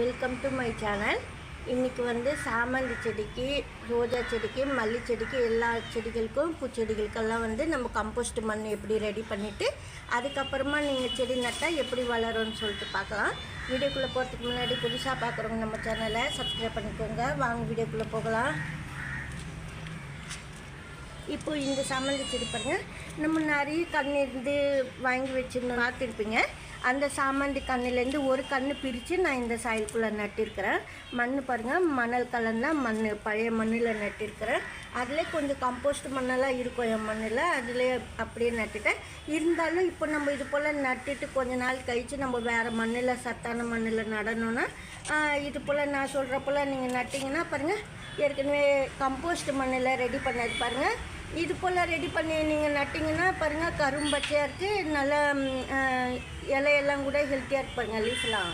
Welcome to my channel இன்றைக்கி வந்து சாமந்தி செடிக்கு ரோஜா செடிக்கு மல்லி செடிக்கு எல்லா செடிகளுக்கும் பூச்செடிகளுக்கெல்லாம் வந்து நம்ம கம்போஸ்ட் மண் எப்படி ரெடி பண்ணிவிட்டு அதுக்கப்புறமா நீங்கள் செடி நட்டால் எப்படி வளரும்னு சொல்லிட்டு பார்க்கலாம். வீடியோக்குள்ளே போகிறதுக்கு முன்னாடி புதுசாக பார்க்குறவங்க நம்ம சேனலை சப்ஸ்கிரைப் பண்ணிக்கோங்க. வாங்க வீடியோக்குள்ளே போகலாம். இப்போ இந்த சாமந்தி செடி பாருங்க. நம்ம நிறைய கண் இருந்து வாங்கி வச்சுருந்தோம் பார்த்துருப்பீங்க. அந்த சாமந்தி கண்ணுலேருந்து ஒரு கன்று பிரித்து நான் இந்த சாயலுக்குள்ளே நட்டிருக்கிறேன். மண் பாருங்கள் மணல் கலந்தால் மண் பழைய மண்ணில் நட்டிருக்கிறேன். அதில் கொஞ்சம் கம்போஸ்ட் மண்ணெல்லாம் இருக்கும் என் மண்ணில் அதிலே அப்படியே நட்டுட்டேன். இருந்தாலும் இப்போ நம்ம இது போல் நட்டுட்டு கொஞ்ச நாள் கழித்து நம்ம வேறு மண்ணில் சத்தான மண்ணில் நடணும்னா இது போல் நான் சொல்கிற போல் நீங்கள் நட்டிங்கன்னா பாருங்கள் ஏற்கனவே கம்போஸ்ட் மண்ணில் ரெடி பண்ணது பாருங்கள் இது போல் ரெடி பண்ணி நீங்கள் நட்டிங்கன்னா பாருங்கள் கரும்பச்சையாக இருக்குது நல்லா இலையெல்லாம் கூட ஹெல்த்தியாக இருக்கு பாருங்கள் லீஃப்லாம்.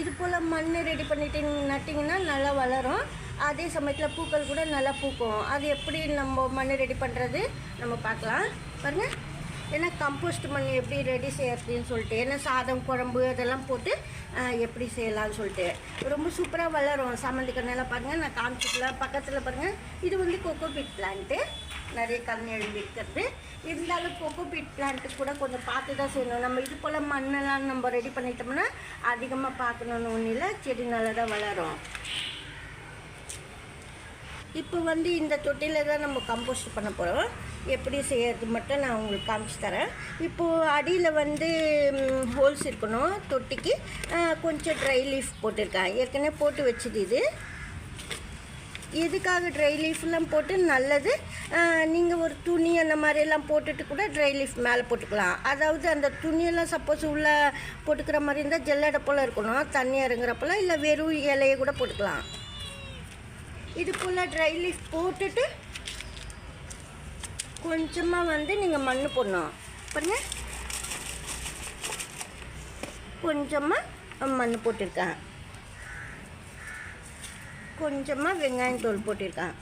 இது போல் மண் ரெடி பண்ணிட்டு நட்டிங்கன்னா நல்லா வளரும். அதே சமயத்தில் பூக்கள் கூட நல்லா பூக்கும். அது எப்படி நம்ம மண் ரெடி பண்ணுறது நம்ம பார்க்கலாம். பாருங்கள் ஏன்னா கம்போஸ்ட் மண் எப்படி ரெடி செய்யறதுன்னு சொல்லிட்டு ஏன்னா சாதம் குழம்பு அதெல்லாம் போட்டு எப்படி செய்யலாம்னு சொல்லிட்டு. ரொம்ப சூப்பராக வளரும். சாமந்தி கண்ணெல்லாம் பாருங்கள் நான் காமிச்சிக்கலாம் பக்கத்தில் பாருங்கள் இது வந்து கொக்கோ பீட் பிளான்ட்டு நிறைய கண் எழுந்திருக்கிறது இருந்தாலும் கோகோ பீட் பிளான்ட்டு கூட கொஞ்சம் பார்த்து தான் செய்யணும். நம்ம இது போல் மண்ணெல்லாம் நம்ம ரெடி பண்ணிட்டோம்னா அதிகமாக பார்க்கணுன்னு ஒன்றும் இல்லை செடி நல்லா தான் வளரும். இப்போ வந்து இந்த தொட்டியில் தான் நம்ம கம்போஸ்ட் பண்ண போகிறோம் எப்படி செய்யறது மட்டும் நான் உங்களுக்கு காமிச்சு தரேன். இப்போது அடியில் வந்து ஹோல்ஸ் இருக்கணும் தொட்டிக்கு. கொஞ்சம் ட்ரை லீஃப் போட்டிருக்கேன். ஏற்கனவே போட்டு வச்சுது இது. எதுக்காக ட்ரை லீஃப்லாம் போட்டு நல்லது. நீங்கள் ஒரு துணி அந்த மாதிரியெல்லாம் போட்டுட்டு கூட ட்ரை லீஃப் மேலே போட்டுக்கலாம். அதாவது அந்த துணியெல்லாம் சப்போஸ் உள்ளே போட்டுக்கிற மாதிரி இருந்தால் ஜெல்லடை போல் இருக்கணும். தண்ணி இறங்குறப்போல இல்லை வெறும் இலையை கூட போட்டுக்கலாம். இது போல் ட்ரை லீஃப் போட்டுட்டு கொஞ்சமாக வந்து நீங்கள் மண் போடணும். பாருங்க. கொஞ்சமாக மண் போட்டிருக்கேன். கொஞ்சமாக வெங்காயம் தோல் போட்டிருக்கேன்.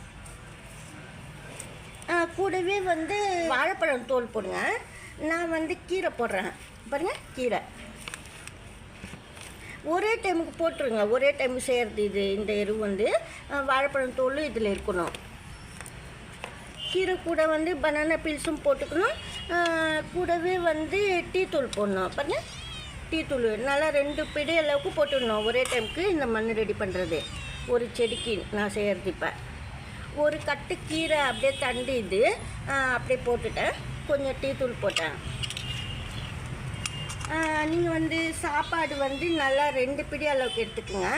கூடவே வந்து வாழைப்பழம் தோல் போடுங்க. நான் வந்து கீரை போடுறேன். பாருங்கள் கீரை. ஒரே டைமுக்கு போட்டுருங்க. ஒரே டைம் செய்கிறது இது இந்த எரு வந்து வாழைப்பழம் தோல் இதில் இருக்கணும். கீரை கூட வந்து பனானா பீல்ஸும் போட்டுக்கணும். கூடவே வந்து டீ தூள் போடணும். பாருங்கள் டீ தூள். நல்லா ரெண்டு பிடி அளவுக்கு போட்டுடணும். ஒரே டைமுக்கு இந்த மண் ரெடி பண்ணுறது ஒரு செடிக்கு நான் செய்கிறது இப்போ ஒரு கட்டு கீரை அப்படியே தண்டு இது அப்படியே போட்டுட்டேன். கொஞ்சம் டீ தூள் போட்டேன். நீங்கள் வந்து சாப்பாடு வந்து நல்லா ரெண்டு பிடி அளவுக்கு எடுத்துக்கோங்க.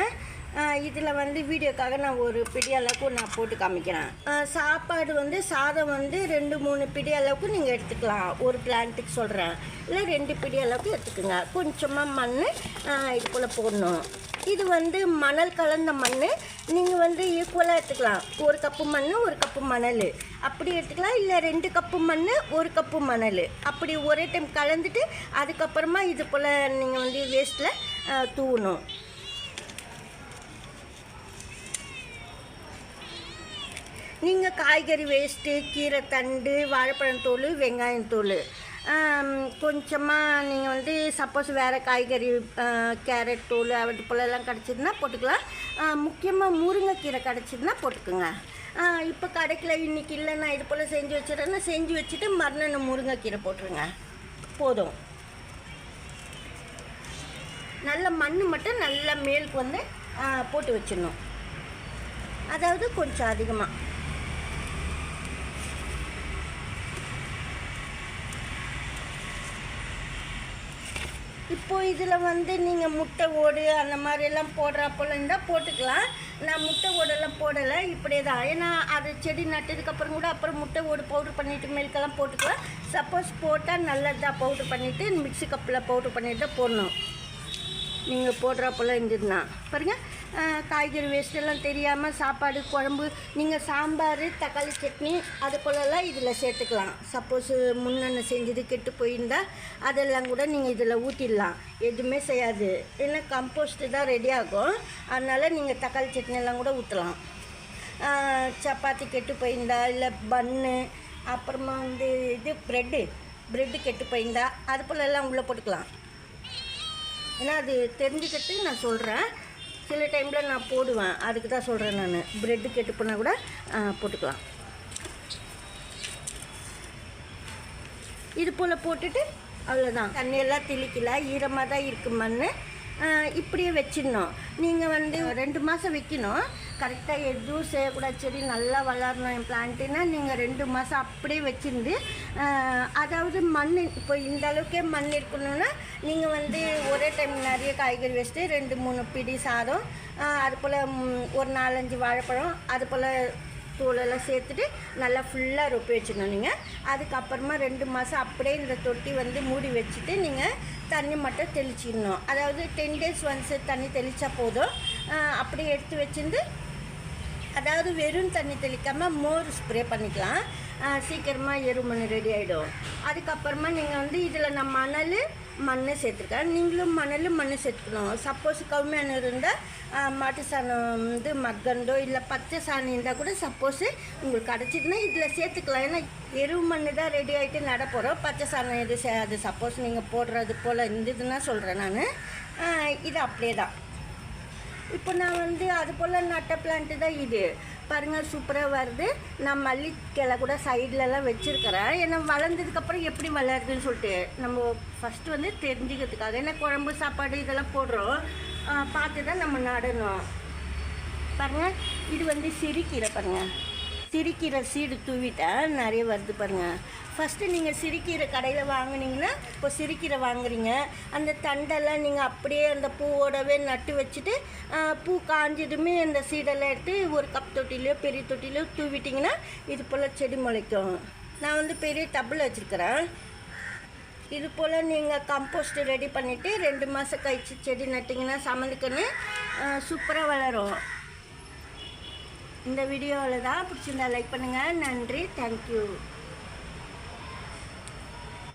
இதில் வந்து வீடியோக்காக நான் ஒரு பிடி அளவுக்கு நான் போட்டு காமிக்கிறேன். சாப்பாடு வந்து சாதம் வந்து ரெண்டு மூணு பிடி அளவுக்கு நீங்கள் எடுத்துக்கலாம். ஒரு பிளான்ட்டுக்கு சொல்கிறேன் இல்லை ரெண்டு பிடி அளவுக்கு எடுத்துக்கோங்க. கொஞ்சமாக மண் இதுக்குள்ளே போடணும். இது வந்து மணல் கலந்த மண் நீங்கள் வந்து ஈக்குவலாக எடுத்துக்கலாம். ஒரு கப்பு மண் ஒரு கப்பு மணல். அப்படி எடுத்துக்கலாம். இல்லை ரெண்டு கப்பு மண் ஒரு கப்பு மணல். அப்படி ஒரே டைம் கலந்துட்டு அதுக்கப்புறமா இது போல் நீங்கள் வந்து வேஸ்ட்டில் தூவணும். நீங்கள் காய்கறி வேஸ்ட்டு கீரை தண்டு வாழைப்பழம் தோல் வெங்காயம் தோல். கொஞ்சமாக நீங்கள் வந்து சப்போஸ் வேறு காய்கறி கேரட் தூள் அவட்டு போலெல்லாம் கிடச்சிதுன்னா போட்டுக்கலாம். முக்கியமாக முருங்கைக்கீரை கிடச்சிதுன்னா போட்டுக்கோங்க. இப்போ கிடைக்கல இன்றைக்கி இல்லை நான் இது போல் செஞ்சு வச்சுட்டேன்னா செஞ்சு வச்சுட்டு மறுநாள் முருங்கைக்கீரை போட்டுருங்க. போதும். நல்ல மண் மட்டும் நல்லா மேலுக்கு வந்து போட்டு வச்சிடணும். அதாவது கொஞ்சம் அதிகமாக இப்போ இதில் வந்து நீங்கள் முட்டை ஓடு அந்த மாதிரி எல்லாம் போடுறப்போல இருந்தால் போட்டுக்கலாம். நான் முட்டை ஓடெல்லாம் போடலை. இப்படியே தான். ஏன்னா அது செடி நட்டதுக்கப்புறம் கூட அப்புறம் முட்டை ஓடு பவுட்ரு பண்ணிவிட்டு மேலுக்கெல்லாம் போட்டுக்கலாம். சப்போஸ் போட்டால் நல்லதாக பவுட்ரு பண்ணிவிட்டு மிக்ஸி கப்பில் பவுட்ரு பண்ணிவிட்டு தான் போடணும். நீங்கள் போடுறப்போல இருந்ததுன்னா. பாருங்கள் காய்கறி வேஸ்ட்டெல்லாம் தெரியாமல் சாப்பாடு குழம்பு நீங்கள் சாம்பார் தக்காளி சட்னி அது போலலாம் இதில் சேர்த்துக்கலாம். சப்போஸ் முன்னெண்ணெய் செஞ்சது கெட்டு போயிருந்தால் அதெல்லாம் கூட நீங்கள் இதில் ஊற்றிடலாம் எதுவுமே செய்யாது. ஏன்னா கம்போஸ்ட்டு தான் ரெடி ஆகும். அதனால் நீங்கள் தக்காளி சட்னியெல்லாம் கூட ஊற்றலாம் சப்பாத்தி கெட்டு போயிருந்தா இல்லை பன்னு அப்புறமா வந்து இது ப்ரெட்டு ப்ரெட்டு கெட்டு போயிருந்தா அது போலெல்லாம் உள்ளே போட்டுக்கலாம். ஏன்னா அது தெரிஞ்சுக்கிட்டு நான் சொல்கிறேன் சில டைமில் நான் போடுவேன். அதுக்கு தான் சொல்கிறேன் நான். ப்ரெட்டு கெட்டு போனால் கூட போட்டுக்கலாம். இது போல் போட்டுட்டு அவ்வளோதான் தண்ணியெல்லாம் தெளிக்கல. ஈரமாக தான் இருக்குது மண் இப்படியே வச்சிடணும். நீங்கள் வந்து ரெண்டு மாதம் வைக்கணும். கரெக்டாக எதுவும் செய்யக்கூடாது. செடி நல்லா வளரணும் என் பிளான்ட்டுன்னா நீங்கள் ரெண்டு மாதம் அப்படியே வச்சிருந்து அதாவது மண் இப்போ இந்த அளவுக்கே மண் இருக்கணும்னா நீங்கள் வந்து ஒரே டைம் நிறைய காய்கறி வச்சுட்டு ரெண்டு மூணு பிடி சாதம் அது போல் ஒரு நாலஞ்சு வாழைப்பழம் அது போல் தூளெல்லாம் சேர்த்துட்டு நல்லா ஃபுல்லாக ரொப்பி வச்சிடணும் நீங்கள் அதுக்கப்புறமா ரெண்டு மாதம் அப்படியே இந்த தொட்டி வந்து மூடி வச்சுட்டு நீங்கள் தண்ணி மட்டும் தெளிச்சிடணும். அதாவது டென் டேஸ் ஒன்ஸ் தண்ணி தெளித்தா போதும். அப்படியே எடுத்து வச்சிருந்து அதாவது வெறும் தண்ணி தெளிக்காமல் மோர் ஸ்ப்ரே பண்ணிக்கலாம். சீக்கிரமாக எருமணி ரெடி ஆகிடும் அதுக்கப்புறமா நீங்கள் வந்து இதில் நான் மணல் மண் சேர்த்துருக்கேன். நீங்களும் மணல் மண் சேர்த்துக்கணும். சப்போஸ் கவுமையான இருந்தால் மாட்டு சாணம் வந்து மக்கண்டோ இல்லை பச்சை சாணம் இருந்தால் கூட சப்போஸ் உங்களுக்கு கிடச்சிதுன்னா இதில் சேர்த்துக்கலாம். ஏன்னா எருவு மண் தான் ரெடி ஆகிட்டு நட போகிறோம் பச்சை சாணம் எது சே அது சப்போஸ் நீங்கள் போடுறது போல் இருந்ததுன்னா சொல்கிறேன் நான். இது அப்படியே தான். இப்போ நான் வந்து அது போல் நட்ட பிளான்ட்டு தான் இது. பாருங்கள் சூப்பராக வருது. நான் மல்லிக்கிளை கூட சைட்லலாம் வச்சுருக்கிறேன். ஏன்னா வளர்ந்ததுக்கப்புறம் எப்படி வளருதுன்னு சொல்லிட்டு நம்ம ஃபஸ்ட்டு வந்து தெரிஞ்சுக்கிறதுக்காக. ஏன்னா குழம்பு சாப்பாடு இதெல்லாம் போடுறோம். பார்த்து தான் நம்ம நடணும். பாருங்கள் இது வந்து சிறுகீரை பாருங்கள் சிறுகீரை சீடு தூவிட்டால் நிறைய வருது பாருங்கள் ஃபஸ்ட்டு நீங்கள் சிறுகீரை கடையில் வாங்கினீங்கன்னா இப்போ சிறுகீரை வாங்குறீங்க. அந்த தண்டெல்லாம் நீங்கள் அப்படியே அந்த பூவோடவே நட்டு வச்சுட்டு பூ காஞ்சதுமே அந்த சீடெல்லாம் எடுத்து ஒரு கப் தொட்டிலையோ பெரிய தொட்டிலையோ தூவிட்டிங்கன்னா இது போல் செடி முளைக்கும். நான் வந்து பெரிய டப்பில் வச்சுருக்கிறேன். இது போல் நீங்கள் கம்போஸ்ட் ரெடி பண்ணிவிட்டு ரெண்டு மாதம் கழிச்சு செடி நட்டிங்கன்னா சமந்துக்குன்னு சூப்பராக வளரும். இந்த வீடியோவில் தான் பிடிச்சிருந்தா லைக் பண்ணுங்கள் நன்றி. தேங்க்யூ